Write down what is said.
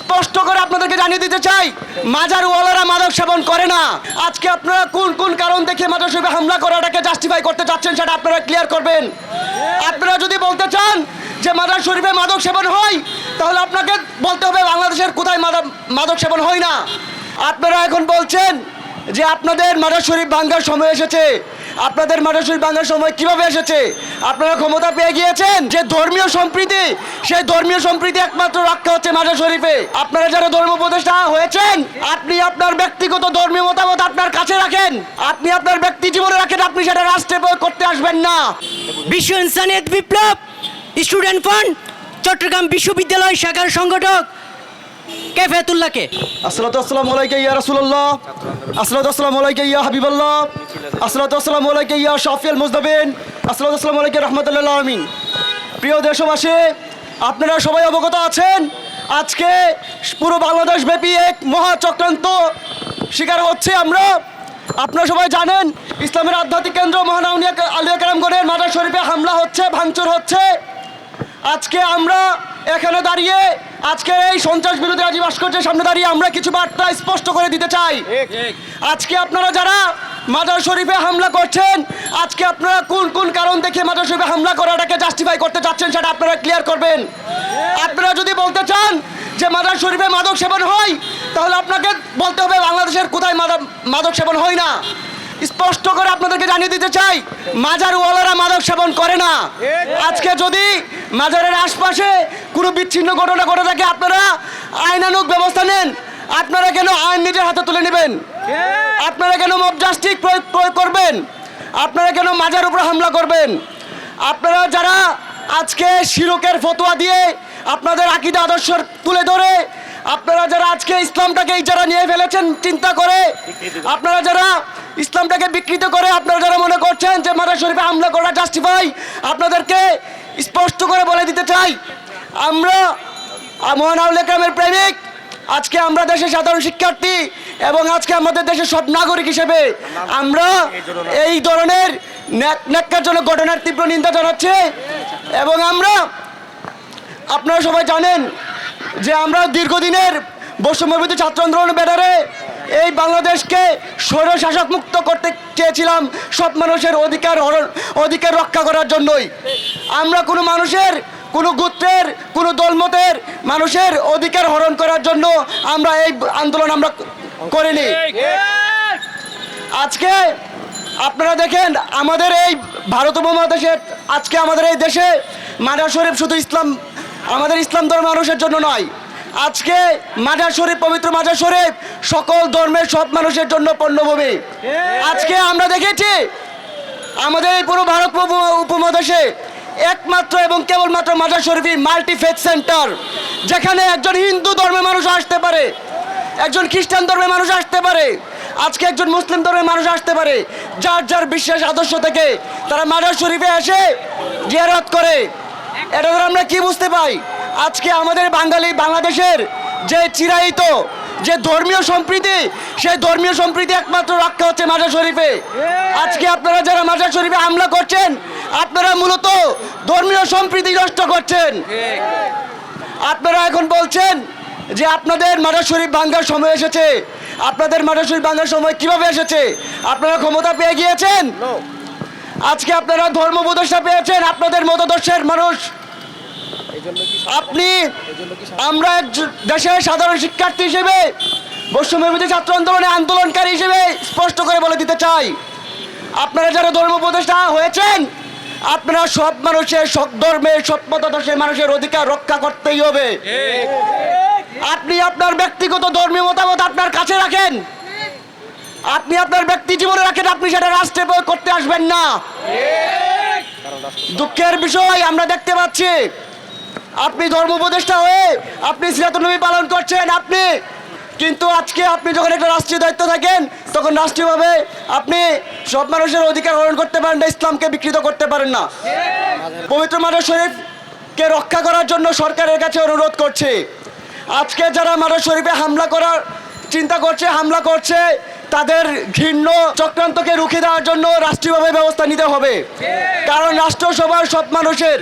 স্পষ্ট করে আপনাদেরকে জানিয়ে দিতে চাই, মাজার ওয়ালারা মাদক সেবন করে না। আজকে আপনারা কোন কোন কারণ দেখে মাদক সেবে হামলা করাটাকে জাস্টিফাই করতে চাচ্ছেন সেটা আপনারা ক্লিয়ার করবেন। আপনারা যদি বলতে চান যে মাদার শরীফে মাদক সেবন হয়, তাহলে আপনাকে বলতে হবে বাংলাদেশের কোথায় মাদক মাদক সেবন হয় না। আপনারা এখন বলছেন যে আপনাদের মাদার শরীফ ভাঙ্গার সময় এসেছে। আপনাদের মাদার শরীফ ভাঙ্গার সময় কীভাবে এসেছে? আপনারা ক্ষমতা পেয়ে গিয়েছেন? যে ধর্মীয় সম্প্রীতি, সেই ধর্মীয় সম্প্রীতি একমাত্র রক্ষা হচ্ছে মাদার শরীফে। আপনারা যারা ধর্ম উপদেষ্টা হয়েছেন, আপনি আপনার ব্যক্তিগত ধর্মীয় মতামত আপনার কাছে রাখেন। আপনি আপনার ব্যক্তি জীবনে রাখেন, আপনি সেটা রাষ্ট্রে করতে আসবেন না। বিশ্ব ইনসানিয়ত বিপ্লব স্টুডেন্ট ফান্ড, চট্টগ্রাম বিশ্ববিদ্যালয় শাখার সংগঠক কেফেতুল্লাহকে আসসালাতু আসসালামু আলাইকা ইয়া রাসূলুল্লাহ। আসসালাতু আসসালামু আলাইকা ইয়া হাবিবাল্লাহ। আসসালাতু আসসালামু আলাইকা ইয়া শাফিউল মুজদাবিন আসসালাতু আসসালামু আলাইকা রাহমাতুল্লাহ আলামিন। প্রিয় দেশবাসী, আপনারা সবাই অবগত আছেন? আজকে পুরো বাংলাদেশ ব্যাপী এক মহা চক্রান্ত শিকার হচ্ছে আমরা। আপনারা সবাই জানেন, ইসলামের আধ্যাত্মিক কেন্দ্র মহানাউনিয়া আলিয়া কালামগড়ের মাজার শরীফে হামলা হচ্ছে, ভাঙচুর হচ্ছে। আজকে আমরা এখানে দাঁড়িয়ে আজকে এই সন্ত্রাস বিরোধী রাজীব ভাস্কর্যের সামনে দাঁড়িয়ে আমরা কিছু বার্তা স্পষ্ট করে দিতে চাই। আজকে আপনারা যারা মাজার শরীফে হামলা করছেন, আজকে আপনারা কোন কোন কারণ দেখে মাজার শরীফে হামলা করাটাকে জাস্টিফাই করতে চাচ্ছেন সেটা আপনারা ক্লিয়ার করবেন। আপনারা যদি বলতে চান যে মাজার শরীফে মাদক সেবন হয়, তাহলে আপনাকে বলতে হবে বাংলাদেশের কোথায় মাদক সেবন হয় না। স্পষ্ট করে আপনাদেরকে জানিয়ে দিতে চাই, মাজার ওয়ালারা মাদক সেবন করে না। আজকে যদি মাজারের আশপাশে কোনো বিচ্ছিন্ন ঘটনা ঘটে থাকে, আপনারা আইনানুক ব্যবস্থা নেন। আপনারা কেন আইন নিজের হাতে তুলে নেবেন? আপনারা কেন মব জাস্টিস প্রয়োগ প্রয়োগ করবেন? আপনারা কেন মাজার উপর হামলা করবেন? আপনারা যারা আজকে শিরকের ফতোয়া দিয়ে আপনাদের আকিদা আদর্শ তুলে ধরে, আপনারা যারা আজকে ইসলামটাকে যারা নিয়ে ফেলেছেন, চিন্তা করে, আপনারা যারা ইসলামটাকে বিকৃত করে আপনারা যারা মনে করছেন যে মাদার শরীফে হামলা করা জাস্টিফাই আপনাদেরকে স্পষ্ট করে বলে দিতে চাই, আমরা মহানাউল একরামের প্রেমিক, আজকে আমরা দেশের সাধারণ শিক্ষার্থী এবং আজকে আমাদের দেশের সব নাগরিক হিসেবে আমরা এই ধরনের ন্যাক্কারজনক ঘটনার তীব্র নিন্দা জানাচ্ছি এবং আমরা, আপনারা সবাই জানেন যে আমরা দীর্ঘদিনের বৈষম্যবিধি ছাত্র আন্দোলনের ব্যানারে এই বাংলাদেশকে স্বৈরশাসক মুক্ত করতে চেয়েছিলাম সব মানুষের অধিকার অধিকার রক্ষা করার জন্যই। আমরা কোনো মানুষের, কোনো গোত্রের, কোনো দলমতের মানুষের অধিকার হরণ করার জন্য আমরা এই আন্দোলন আমরা করিনি। আজকে আপনারা দেখেন আমাদের এই ভারত উপমহাদেশের আজকে আমাদের এই দেশে মাজার শরীফ শুধু ইসলাম, আমাদের ইসলাম ধর্মের মানুষের জন্য নয় আজকে মাজার শরীফ, পবিত্র মাজার শরীফ, সকল ধর্মের সব মানুষের জন্য পণ্যভূমি। আজকে আমরা দেখেছি আমাদের এই পুরো ভারত উপমহাদেশে একমাত্র এবং কেবলমাত্র মাজার শরীফই মাল্টি ফেথ সেন্টার যেখানে একজন হিন্দু ধর্মের মানুষ আসতে পারে, একজন খ্রিস্টান ধর্মের মানুষ আসতে পারে, আজকে একজন মুসলিম ধর্মের মানুষ আসতে পারে, যার যার বিশ্বাস আদর্শ থেকে তারা মাজার শরীফে এসে জিয়ারত করে। এটা ধরে আমরা কি বুঝতে পাই? আজকে আমাদের বাঙালি বাংলাদেশের যে চিরায়িত যে ধর্মীয় সম্প্রীতি সেই ধর্মীয় সম্প্রীতি একমাত্র রক্ষা হচ্ছে মাজার শরীফে। আজকে আপনারা যারা মাজার শরীফে হামলা করছেন আপনারা মূলত ধর্মীয় সম্প্রীতি নষ্ট করছেন। আপনারা এখন বলছেন যে আপনাদের মাজার শরীফ ভাঙ্গার সময় এসেছে। আপনাদের মাজার শরীফ ভাঙ্গার সময় কীভাবে এসেছে? আপনারা ক্ষমতা পেয়ে গিয়েছেন? আজকে আপনারা ধর্ম উপদেষ্টা পেয়েছেন আপনাদের মতদর্শের মানুষ। আপনি আমরা দেশের সাধারণ শিক্ষার্থী হিসেবে বৈষম্যবিরোধী ছাত্র আন্দোলনে আন্দোলনকারী হিসেবে স্পষ্ট করে বলে দিতে চাই। আপনারা যারা ধর্ম উপদেষ্টা হয়েছেন আপনারা সব মানুষের সব ধর্মের সব মতাদর্শের মানুষের অধিকার রক্ষা করতেই হবে। আপনি আপনার ব্যক্তিগত ধর্মীয় মতামত আপনার কাছে রাখেন। আপনি আপনার ব্যক্তি জীবনে রাখেন, আপনি সেটা রাষ্ট্রে প্রয়োগ করতে আসবেন না। দুঃখের বিষয় আমরা দেখতে পাচ্ছি। আপনি ধর্ম উপদেষ্টা হয়ে আপনি সিরাতুন্নবী পালন করছেন আপনি। কিন্তু আজকে আপনি যখন একটা রাষ্ট্রীয় দায়িত্ব থাকেন, তখন রাষ্ট্রীয়ভাবে আপনি সব মানুষের অধিকার হরণ করতে পারেন না, ইসলামকে বিকৃত করতে পারেন না। পবিত্র মানব শরীফকে রক্ষা করার জন্য সরকারের কাছে অনুরোধ করছে। আজকে যারা মানব শরীফে হামলা করার চিন্তা করছে, হামলা করছে তাদের ঘৃণ্য চক্রান্তকে রুখে দেওয়ার জন্য রাষ্ট্রীয়ভাবে ব্যবস্থা নিতে হবে। কারণ রাষ্ট্রসভার সব মানুষের